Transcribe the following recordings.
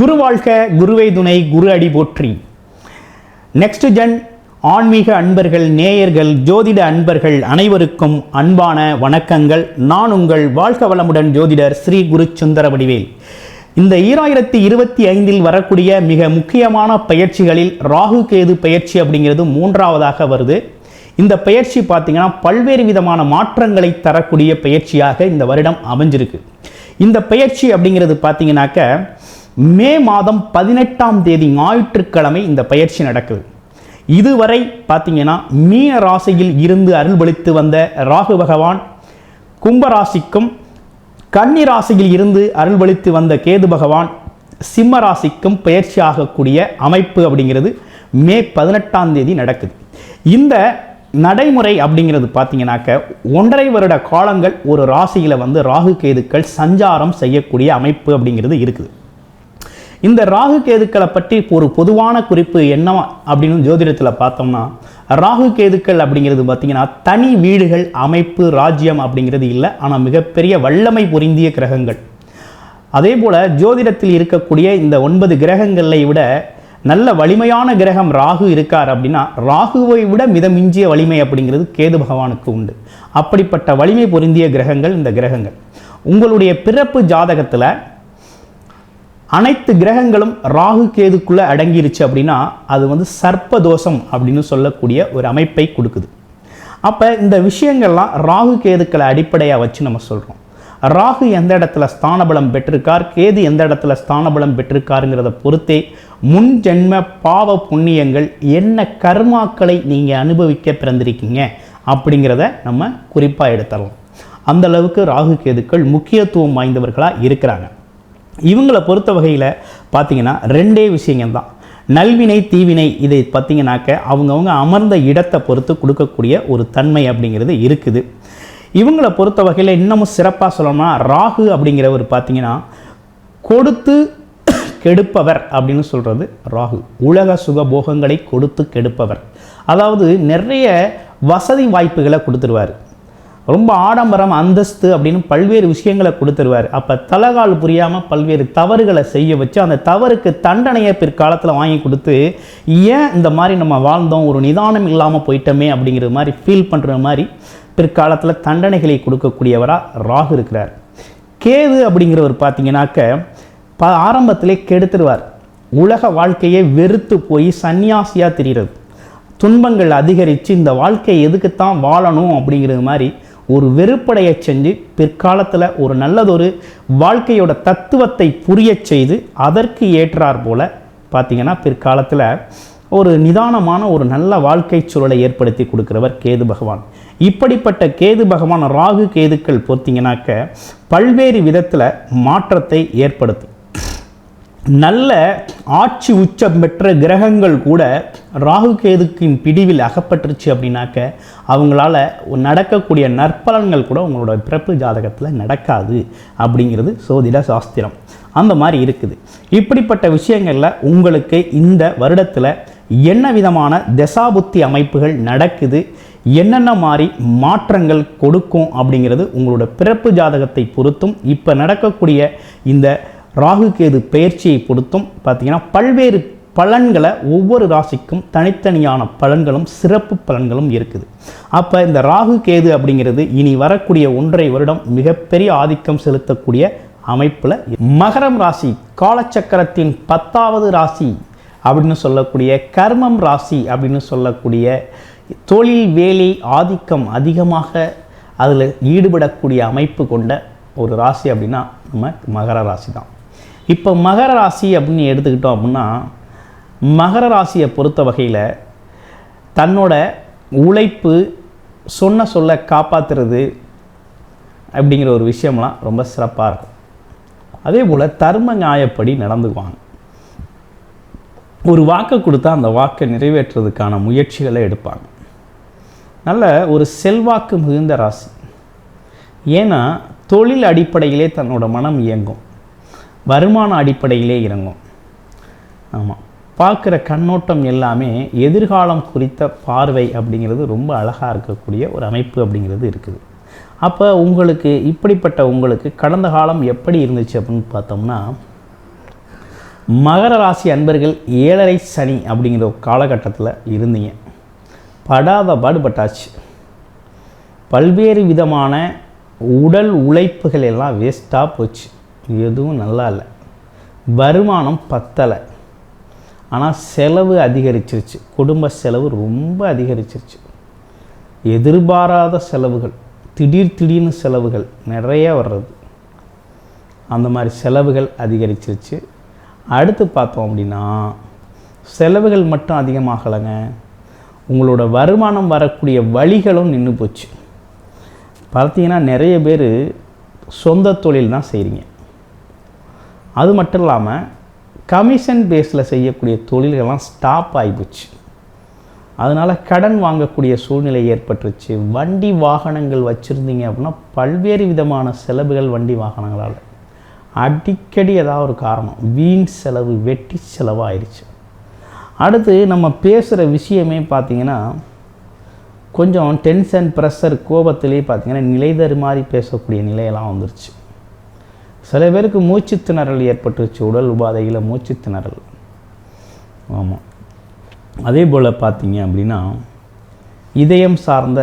குரு வாழ்க குருவை துணை குரு அடி போற்றி. நெக்ஸ்ட் ஜென் ஆன்மீக அன்பர்கள் நேயர்கள் ஜோதிட அன்பர்கள் அனைவருக்கும் அன்பான வணக்கங்கள். நான் உங்கள் வாழ்க வளமுடன் ஜோதிடர் ஸ்ரீ குரு சுந்தர வடிவேல். இந்த ஈராயிரத்தி இருபத்தி ஐந்தில் வரக்கூடிய மிக முக்கியமான பயிற்சிகளில் ராகு கேது பயிற்சி அப்படிங்கிறது மூன்றாவதாக வருது. இந்த பயிற்சி பார்த்தீங்கன்னா பல்வேறு விதமான மாற்றங்களை தரக்கூடிய பயிற்சியாக இந்த வருடம் அமைஞ்சிருக்கு. இந்த பயிற்சி அப்படிங்கிறது பார்த்தீங்கன்னாக்க மே மாதம் பதினெட்டாம் தேதி ஞாயிற்றுக்கிழமை இந்த பயிற்சி நடக்குது. இதுவரை பார்த்தீங்கன்னா மீன ராசியில் இருந்து அருள்பளித்து வந்த ராகு பகவான் கும்பராசிக்கும் கன்னி ராசியில் இருந்து அருள்பளித்து வந்த கேது பகவான் சிம்ம ராசிக்கும் பயிற்சி ஆகக்கூடிய அமைப்பு அப்படிங்கிறது மே பதினெட்டாம் தேதி நடக்குது. இந்த நடைமுறை அப்படிங்கிறது பார்த்தீங்கன்னாக்க ஒன்றரை வருட காலங்கள் ஒரு ராசியில் வந்து ராகு கேதுக்கள் சஞ்சாரம் செய்யக்கூடிய அமைப்பு அப்படிங்கிறது இருக்குது. இந்த ராகு கேதுக்களை பற்றி ஒரு பொதுவான குறிப்பு என்னவா அப்படின்னு ஜோதிடத்தில் பார்த்தோம்னா ராகு கேதுக்கள் அப்படிங்கிறது பார்த்திங்கன்னா தனி வீடுகள் அமைப்பு ராஜ்யம் அப்படிங்கிறது இல்லை. ஆனால் மிகப்பெரிய வல்லமை பொருந்திய கிரகங்கள். அதே போல் ஜோதிடத்தில் இருக்கக்கூடிய இந்த ஒன்பது கிரகங்களை விட நல்ல வலிமையான கிரகம் ராகு இருக்கார் அப்படின்னா ராகுவை விட மிதமிஞ்சிய வலிமை அப்படிங்கிறது கேது பகவானுக்கு உண்டு. அப்படிப்பட்ட வலிமை பொருந்திய கிரகங்கள் இந்த கிரகங்கள். உங்களுடைய பிறப்பு ஜாதகத்தில் அனைத்து கிரகங்களும் ராகு கேதுக்குள்ளே அடங்கிருச்சு அப்படின்னா அது வந்து சர்ப்பதோஷம் அப்படின்னு சொல்லக்கூடிய ஒரு அமைப்பை கொடுக்குது. அப்போ இந்த விஷயங்கள்லாம் ராகு கேதுக்களை அடிப்படையாக வச்சு நம்ம சொல்கிறோம் ராகு எந்த இடத்துல ஸ்தானபலம் பெற்றிருக்கார் கேது எந்த இடத்துல ஸ்தானபலம் பெற்றிருக்காருங்கிறத பொறுத்தே முன் ஜென்ம பாவ புண்ணியங்கள் என்ன கர்மாக்களை நீங்கள் அனுபவிக்க பிறந்திருக்கீங்க அப்படிங்கிறத நம்ம குறிப்பாக எடுத்துடலாம். அந்த அளவுக்கு ராகு கேதுக்கள் முக்கியத்துவம் வாய்ந்தவர்களாக இருக்கிறாங்க. இவங்களை பொறுத்த வகையில் பார்த்தீங்கன்னா ரெண்டே விஷயங்கள் தான். நல்வினை தீவினை இதை பார்த்தீங்கன்னாக்க அவங்கவுங்க அமர்ந்த இடத்தை பொறுத்து கொடுக்கக்கூடிய ஒரு தன்மை அப்படிங்கிறது இருக்குது. இவங்களை பொறுத்த வகையில் இன்னமும் சிறப்பாக சொல்லணும்னா ராகு அப்படிங்கிறவர் பார்த்தீங்கன்னா கொடுத்து கெடுப்பவர் அப்படின்னு சொல்கிறது ராகு. உலக சுகபோகங்களை கொடுத்து கெடுப்பவர். அதாவது நிறைய வசதி வாய்ப்புகளை கொடுத்துருவார். ரொம்ப ஆடம்பரம் அந்தஸ்து அப்படின்னு பல்வேறு விஷயங்களை கொடுத்துருவார். அப்போ தலகால் புரியாமல் பல்வேறு தவறுகளை செய்ய வச்சு அந்த தவறுக்கு தண்டனையை பிற்காலத்தில் வாங்கி கொடுத்து ஏன் இந்த மாதிரி நம்ம வாழ்ந்தோம்? ஒரு நிதானம் இல்லாமல் போயிட்டோமே? அப்படிங்கிற மாதிரி ஃபீல் பண்ணுற மாதிரி பிற்காலத்தில் தண்டனைகளை கொடுக்கக்கூடியவராக ராகு இருக்கிறார். கேது அப்படிங்கிறவர் பார்த்தீங்கன்னாக்க ப ஆரம்பத்திலே கெடுத்துருவார். உலக வாழ்க்கையை வெறுத்து போய் சன்னியாசியாக தெரிகிறது துன்பங்கள் அதிகரித்து இந்த வாழ்க்கையை எதுக்குத்தான் வாழணும் அப்படிங்கிறது மாதிரி ஒரு வெறுப்படைய செஞ்சு பிற்காலத்தில் ஒரு நல்லதொரு வாழ்க்கையோட தத்துவத்தை புரியச் செய்து அதற்கு ஏற்றார் போல பார்த்தீங்கன்னா பிற்காலத்தில் ஒரு நிதானமான ஒரு நல்ல வாழ்க்கை சூழலை ஏற்படுத்தி கொடுக்குறவர் கேது பகவான். இப்படிப்பட்ட கேது பகவான் ராகு கேதுக்கள் பொறுத்தீங்கன்னாக்க பல்வேறு விதத்தில் மாற்றத்தை ஏற்படுத்தும். நல்ல ஆட்சி உச்சம் பெற்ற கிரகங்கள் கூட ராகு கேதுக்கின் பிடிவில் அகப்பட்டுருச்சு அப்படின்னாக்க அவங்களால நடக்கக்கூடிய நற்பலன்கள் கூட உங்களோட பிறப்பு ஜாதகத்தில் நடக்காது அப்படிங்கிறது சோதிட சாஸ்திரம். அந்த மாதிரி இருக்குது. இப்படிப்பட்ட விஷயங்களில் உங்களுக்கு இந்த வருடத்தில் என்ன விதமான தசாபுத்தி அமைப்புகள் நடக்குது? என்னென்ன மாதிரி மாற்றங்கள் கொடுக்கும் அப்படிங்கிறது உங்களோட பிறப்பு ஜாதகத்தை பொறுத்தும் இப்போ நடக்கக்கூடிய இந்த ராகு கேது பயிற்சியை பொறுத்தும் பார்த்தீங்கன்னா பல்வேறு பலன்களை ஒவ்வொரு ராசிக்கும் தனித்தனியான பலன்களும் சிறப்பு பலன்களும் இருக்குது. அப்போ இந்த ராகு கேது அப்படிங்கிறது இனி வரக்கூடிய ஒன்றை வருடம் மிகப்பெரிய ஆதிக்கம் செலுத்தக்கூடிய அமைப்பில் மகரம் ராசி காலச்சக்கரத்தின் பத்தாவது ராசி அப்படின்னு சொல்லக்கூடிய கர்மம் ராசி அப்படின்னு சொல்லக்கூடிய தொழில் வேலை ஆதிக்கம் அதிகமாக அதில் ஈடுபடக்கூடிய அமைப்பு கொண்ட ஒரு ராசி அப்படின்னா நம்ம மகர ராசி தான் இப்போ மகர ராசி அப்படின்னு எடுத்துக்கிட்டோம் அப்படின்னா மகர ராசியை பொறுத்த வகையில் தன்னோட உழைப்பு சொன்ன சொல்ல காப்பாற்றுறது அப்படிங்கிற ஒரு விஷயம்லாம் ரொம்ப சிறப்பாக இருக்கும். அதே போல் தர்ம நியாயப்படி நடந்துக்குவாங்க. ஒரு வாக்கை கொடுத்தா அந்த வாக்கை நிறைவேற்றுறதுக்கான முயற்சிகளை எடுப்பாங்க. நல்ல ஒரு செல்வாக்கு மிகுந்த ராசி. ஏன்னா தொழில் அடிப்படையிலே தன்னோட மனம் இயங்கும். வருமான அடிப்படையிலே இறங்கும். ஆமாம் பார்க்குற கண்ணோட்டம் எல்லாமே எதிர்காலம் குறித்த பார்வை அப்படிங்கிறது ரொம்ப அழகாக இருக்கக்கூடிய ஒரு அமைப்பு அப்படிங்கிறது இருக்குது. அப்போ உங்களுக்கு இப்படிப்பட்ட உங்களுக்கு கடந்த காலம் எப்படி இருந்துச்சு அப்படின்னு பார்த்தோம்னா மகர ராசி அன்பர்கள் ஏழரை சனி அப்படிங்கிற ஒரு காலகட்டத்தில் இருந்தீங்க. படாத பாடுபட்டாச்சு. பல்வேறு விதமான உடல் உழைப்புகள் எல்லாம் வேஸ்ட்டாக போச்சு. எதுவும் நல்லா இல்லை. வருமானம் பத்தலை. ஆனால் செலவு அதிகரிச்சிருச்சு. குடும்ப செலவு ரொம்ப அதிகரிச்சிருச்சு. எதிர்பாராத செலவுகள் திடீர் திடீர்னு செலவுகள் நிறைய வர்றது. அந்த மாதிரி செலவுகள் அதிகரிச்சிருச்சு. அடுத்து பார்த்தோம் அப்படின்னா செலவுகள் மட்டும் அதிகமாகலைங்க. உங்களோட வருமானம் வரக்கூடிய வழிகளும் நின்று போச்சு. பார்த்தீங்கன்னா நிறைய பேர் சொந்த தொழில் தான் செய்கிறீங்க அது மட்டும் இல்லாமல் கமிஷன் பேஸில் செய்யக்கூடிய தொழில்கள்லாம் ஸ்டாப் ஆகிப்போச்சு அதனால் கடன் வாங்கக்கூடிய சூழ்நிலை ஏற்பட்டுருச்சு. வண்டி வாகனங்கள் வச்சுருந்தீங்க அப்படின்னா பல்வேறு விதமான செலவுகள் வண்டி வாகனங்களால். அடிக்கடி ஏதாவது ஒரு காரணம். வீண் செலவு வெட்டி செலவாக ஆயிடுச்சு அடுத்து நம்ம பேசுகிற விஷயமே பார்த்திங்கன்னா கொஞ்சம் டென்ஷன் ப்ரெஷர் கோபத்திலே பார்த்திங்கன்னா நிலை மாதிரி பேசக்கூடிய நிலையெல்லாம் வந்துருச்சு. சில பேருக்கு மூச்சு திணறல் ஏற்பட்டுருச்சு உடல் உபாதையில் மூச்சு திணறல் ஆமாம் அதே போல் பார்த்தீங்க அப்படின்னா இதயம் சார்ந்த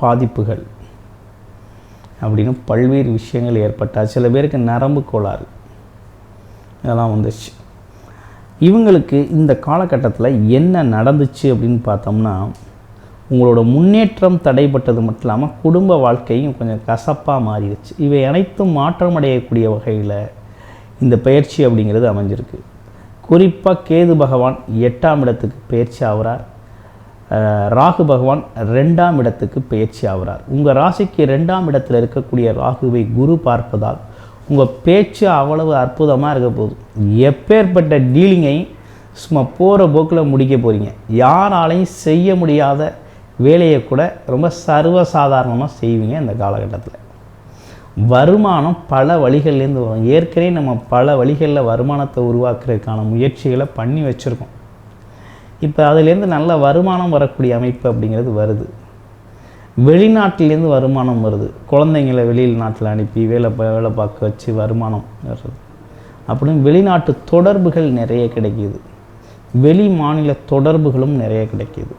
பாதிப்புகள் அப்படின்னு பல்வேறு விஷயங்கள் ஏற்பட்டால் சில பேருக்கு நரம்பு கோளாறு இதெல்லாம் வந்துச்சு இவங்களுக்கு இந்த காலகட்டத்தில் என்ன நடந்துச்சு அப்படின்னு பார்த்தோம்னா உங்களோட முன்னேற்றம் தடைப்பட்டது மட்டும் இல்லாமல் குடும்ப வாழ்க்கையும் கொஞ்சம் கசப்பாக மாறிடுச்சு. இவை அனைத்தும் மாற்றம் அடையக்கூடிய வகையில் இந்த பயிற்சி அப்படிங்கிறது அமைஞ்சிருக்கு. குறிப்பாக கேது பகவான் எட்டாம் இடத்துக்கு பயிற்சி ஆகிறார். ராகு பகவான் ரெண்டாம் இடத்துக்கு பயிற்சி ஆகிறார். உங்கள் ராசிக்கு ரெண்டாம் இடத்தில் இருக்கக்கூடிய ராகுவை குரு பார்ப்பதால் உங்கள் பேச்சு அவ்வளவு அற்புதமாக இருக்க போகுது. எப்பேற்பட்ட டீலிங்கை சும்மா போகிற போக்கில் முடிக்க போகிறீங்க யாராலையும் செய்ய முடியாத வேலையை கூட ரொம்ப சர்வசாதாரணமாக செய்வீங்க இந்த காலகட்டத்தில். வருமானம் பல வழிகள்லேருந்து வரும். ஏற்கனவே நம்ம பல வழிகளில் வருமானத்தை உருவாக்குறதுக்கான முயற்சிகளை பண்ணி வச்சுருக்கோம். இப்போ அதுலேருந்து நல்ல வருமானம் வரக்கூடிய அமைப்பு அப்படிங்கிறது வருது. வெளிநாட்டிலேருந்து வருமானம் வருது. குழந்தைங்களை வெளியில் நாட்டில் அனுப்பி வேலை வேலை பார்க்க வச்சு வருமானம் வருது அப்படின்னு வெளிநாட்டு தொடர்புகள் நிறைய கிடைக்கிது. வெளி மாநில தொடர்புகளும் நிறைய கிடைக்கிது.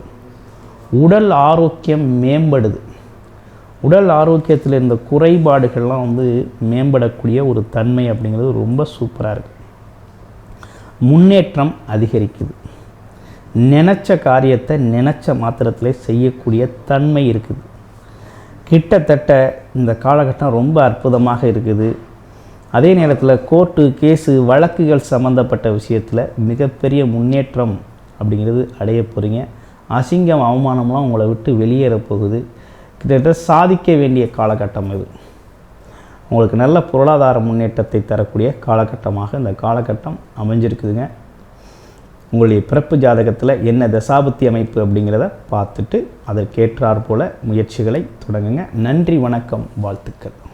உடல் ஆரோக்கியம் மேம்படுது. உடல் ஆரோக்கியத்தில் இருந்த குறைபாடுகள்லாம் வந்து மேம்படக்கூடிய ஒரு தன்மை அப்படிங்கிறது ரொம்ப சூப்பராக இருக்குது முன்னேற்றம் அதிகரிக்குது. நினச்ச காரியத்தை நினச்ச மாத்திரத்தில் செய்யக்கூடிய தன்மை இருக்குது. கிட்டத்தட்ட இந்த காலகட்டம் ரொம்ப அற்புதமாக இருக்குது. அதே நேரத்தில் கோர்ட்டு கேஸு வழக்குகள் சம்மந்தப்பட்ட விஷயத்தில் மிகப்பெரிய முன்னேற்றம் அப்படிங்கிறது அடைய போகிறீங்க அசிங்கம் அவமானம்லாம் உங்களை விட்டு வெளியேற போகுது. கிட்டத்தட்ட சாதிக்க வேண்டிய காலகட்டம் இது. உங்களுக்கு நல்ல பொருளாதார முன்னேற்றத்தை தரக்கூடிய காலகட்டமாக இந்த காலகட்டம் அமைஞ்சிருக்குதுங்க. உங்களுடைய பிறப்பு ஜாதகத்தில் என்ன தசாபுத்தி அமைப்பு அப்படிங்கிறத பார்த்துட்டு அதற்கேற்றாற்போல் முயற்சிகளை தொடங்குங்க. நன்றி வணக்கம் வாழ்த்துக்கள்.